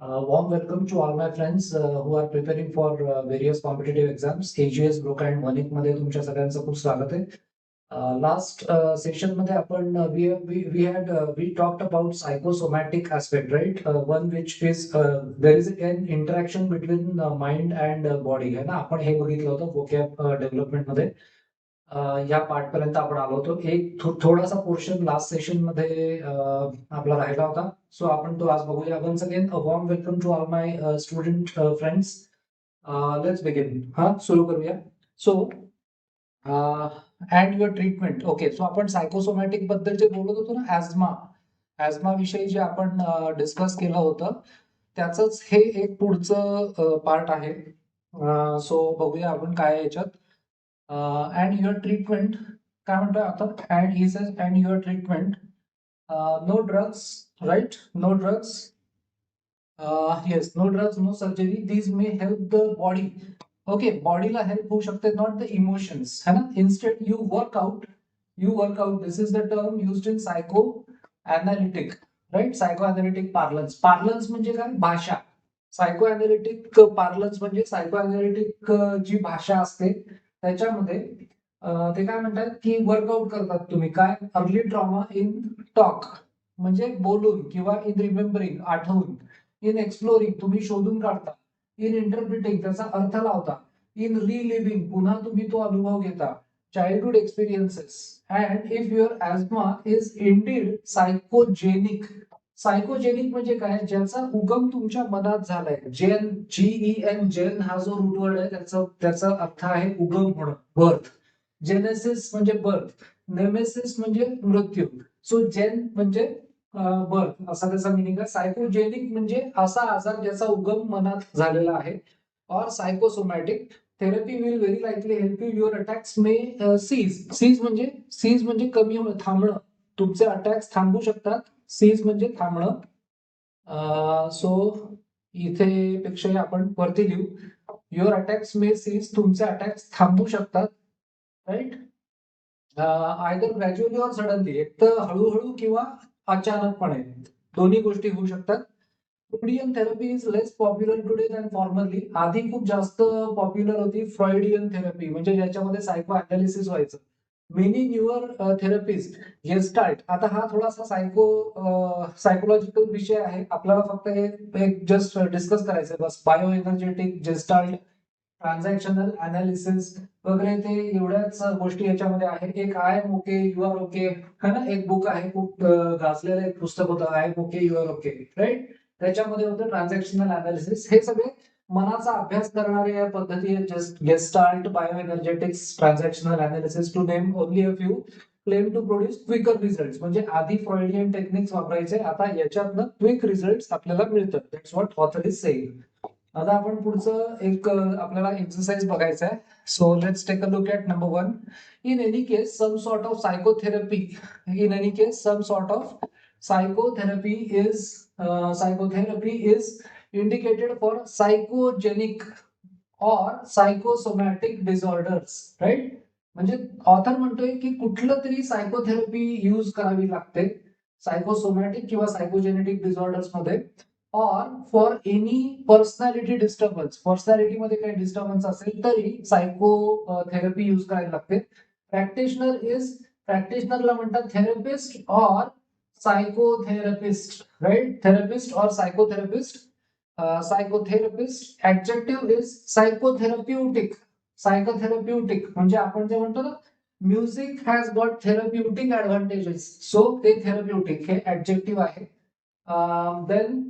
Uh, warm welcome to all my friends uh, who are preparing for uh, various competitive exams. KGS, Broker and Manik मध्ये तुमच्या सगळ्यांचं खूप स्वागत आहे. Uh, last session uh, मध्ये आपण we we had we talked about psychosomatic aspect right one which is there is an interaction between mind and body आहे ना आपण हे बघितलं होतं वोकॅब डेव्हलपमेंट uh, मध्ये या पार्ट पर्यंत आपण आलो होतो. एक थोडासा पोर्शन लास्ट सेशनमध्ये आपला राहिला होता. सो आपण तो आज बघूया. Once again a warm welcome to all my student friends let's begin हा सुरू करूया. So and your treatment okay so आपण सायकोसोमॅटिकबद्दल जे बोलत होतो ना ऍझमा ऍझमा विषयी जे आपण डिस्कस केलं होतं त्याचंच हे एक पुढचं पार्ट आहे. सो बघूया आपण काय याच्यात. अँड युअर ट्रीटमेंट काय म्हणतोय आता and he says and your treatment no drugs right no drugs yes no drugs no surgery these may help the body okay बॉडीला हेल्प होऊ शकते नॉट द इमोशन्स है ना instead you workout you workout this is the term used in Saiko analytic right Saiko analytic पार्लन्स पार्लन्स म्हणजे काय भाषा Saiko analytic पार्लन्स म्हणजे Saiko analytic जी भाषा असते त्याच्यामध्ये ते काय म्हणतात की वर्कआउट करतात तुम्ही. काय? अर्ली ट्रॉमा इन टॉक म्हणजे बोलून किंवा इन रिमेंबरिंग आठवून. इन एक्सप्लोरिंग तुम्ही शोधून काढता. इन इंटरप्रिटिंग त्याचा अर्थ लावता. इन रिलिव्हिंग पुन्हा तुम्ही तो अनुभव घेता. Childhood experiences and if your asthma is indeed psychogenic psychogenic म्हणजे काय? ज्याचा उगम तुमच्या मनात झालाय. जेन जीई एन जेन हा जो रूट वर्ड आहे त्याचा त्याचा अर्थ आहे उगम होणं बर्थ जेनेसिस म्हणजे बर्थ नेमेसिस म्हणजे मृत्यू. सो जेन म्हणजे बर्थ असा त्याचा मिनिंग आहे. सायकोजेनिक म्हणजे असा आजार ज्याचा उगम मनात झालेला आहे. और psychosomatic therapy will very likely help you your attacks may cease cease म्हणजे सीज म्हणजे कमी होणं थांबणं. तुमचे अटॅक्स थांबू शकतात. सीज म्हणजे थांबणं. सो इथे पेक्षाही आपण वरती लिहू. युअर अटॅक्स मे सीज तुमचे अटॅक्स थांबू शकतात. Right either gradually or suddenly एक तर हळूहळू किंवा अचानकपणे. दोन्ही गोष्टी होऊ शकतात. Freudian therapy is less popular today than formerly आधी खूप जास्त पॉप्युलर होती फ्रॉइडियन थेरपी म्हणजे ज्याच्यामध्ये सायको अनालिसिस व्हायचं. मेनी न्यूअर थेरपिस्ट गेस्टाल्ट आता हा थोडासा सायको सायकोलॉजिकल uh, विषय आहे. आपल्याला फक्त हे एक जस्ट डिस्कस करायचं बस bioenergetic gestalt transactional analysis वगैरे ते एवढ्याच uh, गोष्टी याच्यामध्ये आहे एक I am okay you okay. है ना? एक बुक आहे. खूप uh, गाजलेलं एक पुस्तक होतं. I am okay okay. Right त्याच्यामध्ये होतं ट्रान्झॅक्शनल अनालिसिस हे सगळे मनाचा अभ्यास करणारे या पद्धती just gestalt bioenergetics transactional analysis to name only a few claim to produce quicker result म्हणजे आधी फ्रॉइडियन टेक्निक्स वापरायचे आता याच्यातनं क्विक रिझल्ट आपल्याला मिळतात. That's what author is saying आता आपण पुढचं एक आपल्याला एक्सरसाइज बघायचं आहे. So let's take a look at number one in any case some sort of psychotherapy in any case some sort of psychotherapy is psychotherapy is indicated for psychogenic or psychosomatic disorders right म्हणजे author म्हणतोय की कुठलं तरी psychotherapy use करावी लागते psychosomatic किंवा psychogenetic disorders मध्ये or for any personality disturbance personality मध्ये काही डिस्टर्बन्स असेल तरी सायको थेरपी यूज़ करायला लागते प्रॅक्टिशनर इज़ प्रॅक्टिशनरला म्हणतात therapist or psychotherapist, right? Therapist or psychotherapist. Psychotherapist adjective is psychotherapeutic psychotherapeutic म्हणजे आपण जे म्हणतो ना music has got therapeutic advantages so ते थेरप्युटिक हे ऍडजेक्टिव्ह आहे. देन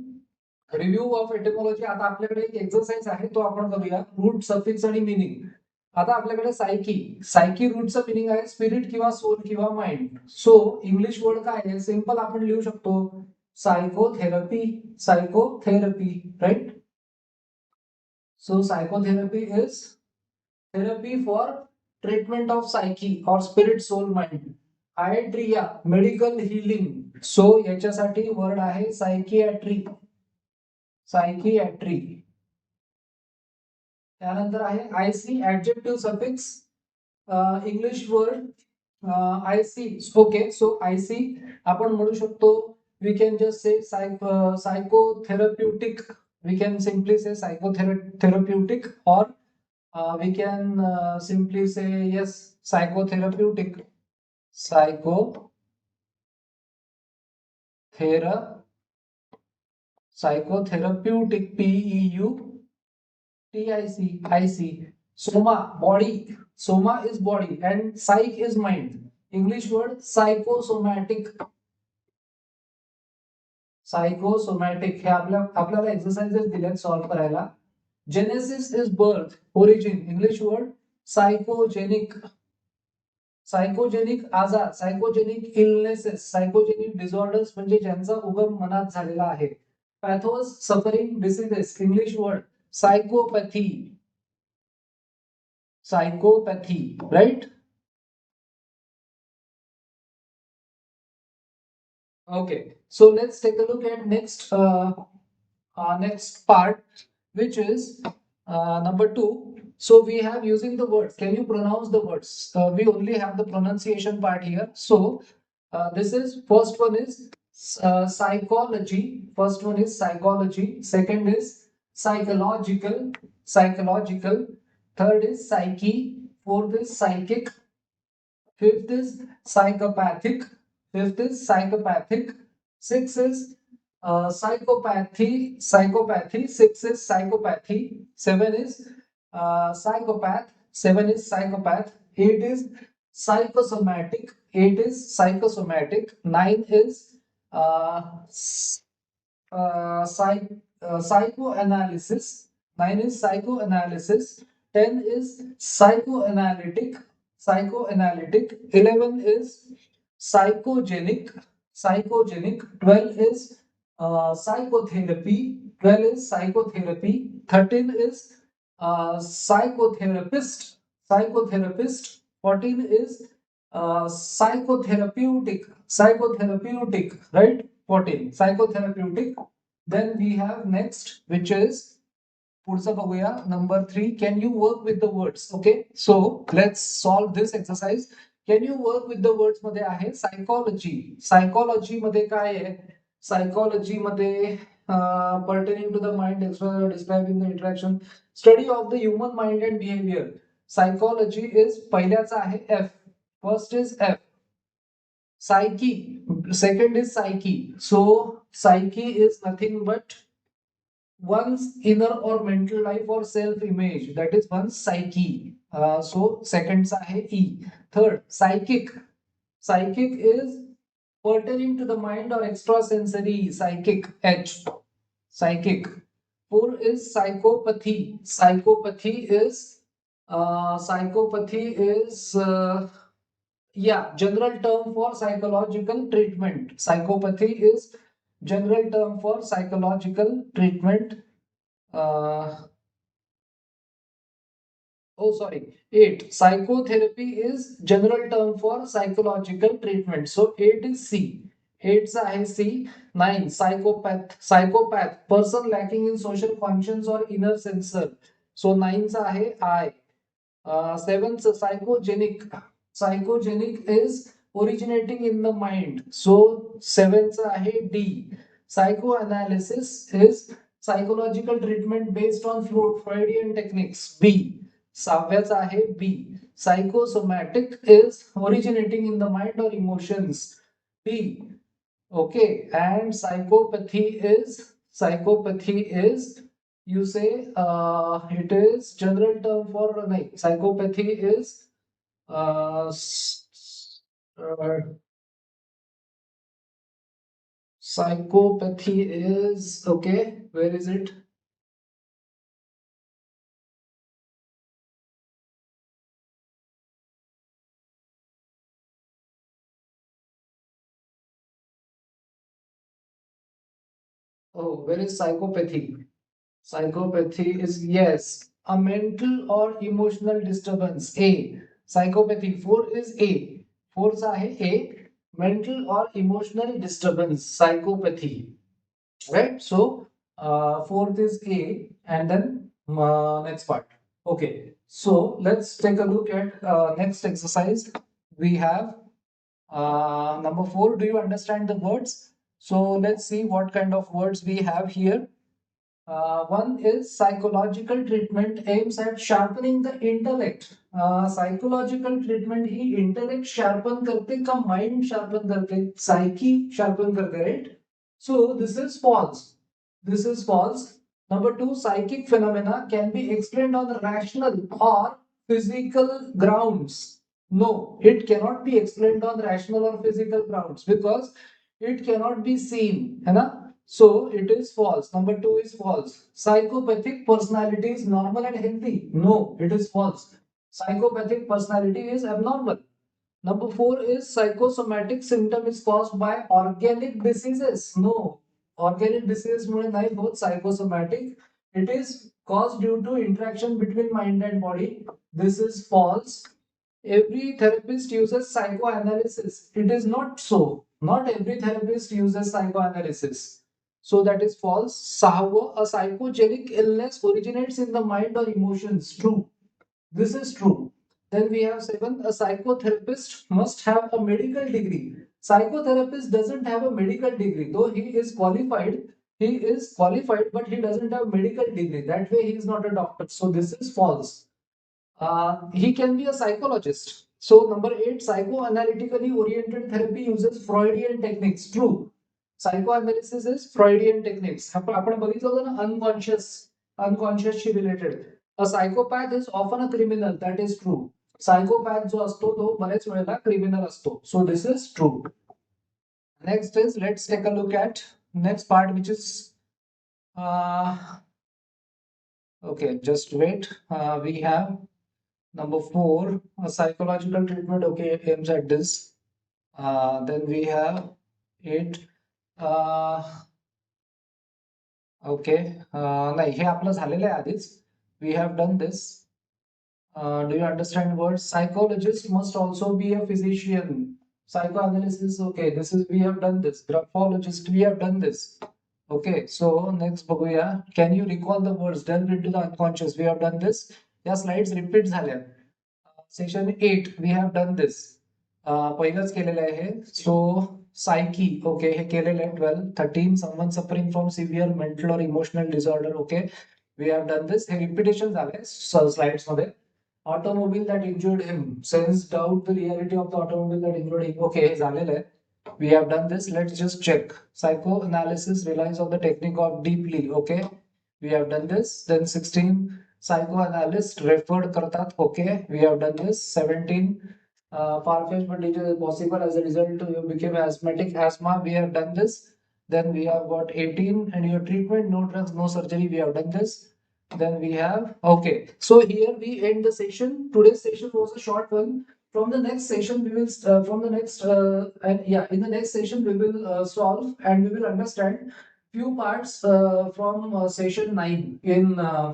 रिव्ह्यू ऑफ एटेमॉलॉजी आता आपल्याकडे एक एक्सरसाइज आहे तो आपण करूया. रूट सफिक्स आणि मिनिंग आता आपल्याकडे सायकी सायकी रूटचं मिनिंग आहे स्पिरिट किंवा सोल किंवा माइंड सो इंग्लिश वर्ड काय आहे? सिंपल आपण लिहू शकतो. Psychotherapy psychotherapy right so psychotherapy is therapy for treatment of psyche or spirit soul mind iatria medical healing so याच्यासाठी वर्ड आहे सायकियाट्री सायकियाट्री त्यानंतर आहे I C adjective suffix English word I C okay so I C आपण म्हणू शकतो we can just say psych, uh, psychotherapeutic we can simply say psychotherapeutic or uh, we can uh, simply say yes psychotherapeutic. Psycho thera psychotherapeutic p e u t i c i c. Soma body. Soma is body and psych is mind. English word psychosomatic psychosomatic हे आपल्या आपल्याला exercises दिलेत solve करायला. Genesis is birth origin English word psychogenic psychogenic आजार psychogenic illnesses सायकोजेनिक disorders म्हणजे ज्यांचा उगम मनात झालेला आहे. Pathos suffering diseases English word psychopathy psychopathy right Okay, so let's take a look at next uh, uh, next part, which is uh, number two. So we have using the words. Can you pronounce the words? Uh, we only have the pronunciation part here. So uh, this is first one is uh, psychology. First one is psychology. Second is psychological. Psychological. Third is psyche. Fourth is psychic. Fifth is psychopathic Fifth is psychopathic. Six is uh, psychopathy. Psychopathy. Six is psychopathy. Seven is uh, psychopath. Seven is psychopath. Eight is psychosomatic. Eight is psychosomatic. Nine is uh, uh, psych, uh, psychoanalysis. Nine is psychoanalysis. Ten is psychoanalytic. Psychoanalytic. Eleven is psychogenic psychogenic. 12 is uh, psychotherapy. 12 is psychotherapy. 13 is uh, psychotherapist. Psychotherapist. 14 is uh, psychotherapeutic. Psychotherapeutic right? 14 psychotherapeutic. Then we have next which is number 3 can you work with the words? Okay. So let's solve this exercise. Can you work with the वर्ड्समध्ये आहे psychology psychology मध्ये काय आहे? Psychology मध्ये pertaining to the mind describing the interaction study of the human mind and behaviour psychology is पहिल्याचा आहे F first is F psyche second is psyche so psyche is nothing but one's inner or mental life or self image that is one's psyche. Uh, so second आहे e. Third, psychic. Psychic is pertaining to the mind or extrasensory. Psychic, H. Psychic. Four is psychopathy. Psychopathy is uh, psychopathy is uh, yeah general term for psychological treatment. Psychopathy is general term for psychological treatment. Uh, oh sorry 8 psychotherapy is general term for psychological treatment so 8 is c 8 आहे c 9 psychopath psychopath person lacking in social functions or inner sensor so 9 चा आहे i uh, 7 psychogenic psychogenic is originating in the mind so 7 चा आहे d psychoanalysis is psychological treatment based on Freudian techniques b सहाव्याचा आहे B psychosomatic is originating in the mind और emotions B okay and सायकोपॅथी is सायकोपॅथी is you say uh, it is general term for like psychopathy is uh, uh, psychopathy is okay where is it Oh, where is psychopathy? Psychopathy is yes, a mental or emotional disturbance. A. Psychopathy. Four is A. Four is A. Mental or emotional disturbance. Psychopathy. Right? So, uh, fourth is A. And then uh, next part. Okay. So, let's take a look at uh, next exercise. We have uh, number four. Do you understand the words? So let's see what kind of words we have here. Uh, one is psychological treatment aims at sharpening the intellect. Uh, psychological treatment he intellect sharpen करते का mind sharpen करते psyche sharpen करते right? So this is false. This is false. Number two, psychic phenomena can be explained on rational or physical grounds. No, it cannot be explained on rational or physical grounds because it cannot be seen. है ना? So it is false. Number two is false. Psychopathic personality is normal and healthy. No, it is false. Psychopathic personality is abnormal. Number four is psychosomatic symptom is caused by organic diseases. No, organic disease मुळे नाही होत psychosomatic. It is caused due to interaction between mind and body. This is false. Every therapist uses psychoanalysis. It is not so. Not every therapist uses psychoanalysis. So that is false. Sahava, a psychogenic illness originates in the mind or emotions. True. This is true. Then we have seven, a psychotherapist must have a medical degree. Psychotherapist doesn't have a medical degree, though he is qualified. He is qualified, but he doesn't have medical degree. That way, he is not a doctor. So this is false. Uh, he can be a psychologist. So number eight, psychoanalytically oriented therapy uses Freudian techniques. True. Psychoanalysis is Freudian techniques. आपण आपण बघितलं होतं ना unconscious, unconsciously related. A psychopath is often a criminal. That is true. Psychopath जो असतो तो बरेच वेळेला criminal असतो. So this is true. Next is let's take a look at next part which is uh, okay just wait uh, we have number four a psychological treatment okay aims at this uh, then we have eight uh, okay uh, नाही हे आपलं झालेलं आहे आधीच we have done this uh, do you understand words psychologist must also be a physician psychoanalysis okay this is we have done this graphologist we have done this okay so next बघूया can you recall the words delve into the unconscious we have done this या slides repeat झाल्या session eight we have done this पहिलंच केलेलं आहे हे सो psyche okay हे केलेलं आहे twelve thirteen someone suffering from severe mental or emotional disorder okay we have done this हे repetition झालंय स्लाइड्स मध्ये automobile that injured him sense doubt the reality of the automobile that injured him okay हे झालेलं आहे we have done this let's just check psychoanalysis relies on the technique of deeply okay we have done this then 16 psychoanalyst referred kartat okay we have done this. 17 uh, far-fetched but it is possible as a result you became asthmatic. Asthma we have done this. Then we have got 18 and your treatment no drugs no surgery we have done this. Then we have okay. So here we end the session. Today's session was a short one. From the next session we will uh, from the next uh, and yeah in the next session we will uh, solve and we will understand few parts uh, from uh, session 9 in uh,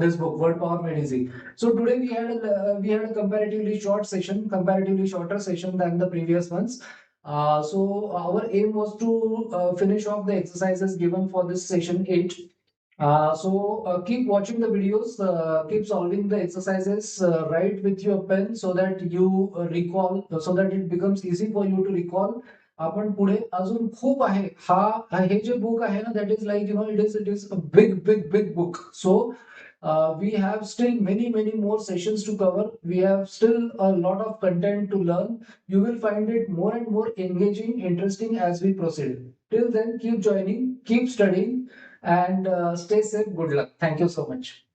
this book word power made easy so today we had a, uh, we had a comparatively short session comparatively shorter session than the previous ones uh, so our aim was to uh, finish off the exercises given for this session 8 uh, so uh, keep watching the videos, uh, keep solving the exercises, uh, write with your pen so that you uh, recall, so that it becomes easy for you to recall. आपण पुढे अजून खूप आहे हा हे जे book आहे ना that is like you know it is it is a big big big book so uh, we have still many, many more sessions to cover. We have still a lot of content to learn. You will find it more and more engaging, interesting as we proceed. Till then, keep joining, keep studying, and uh, stay safe. Good luck. Thank you so much.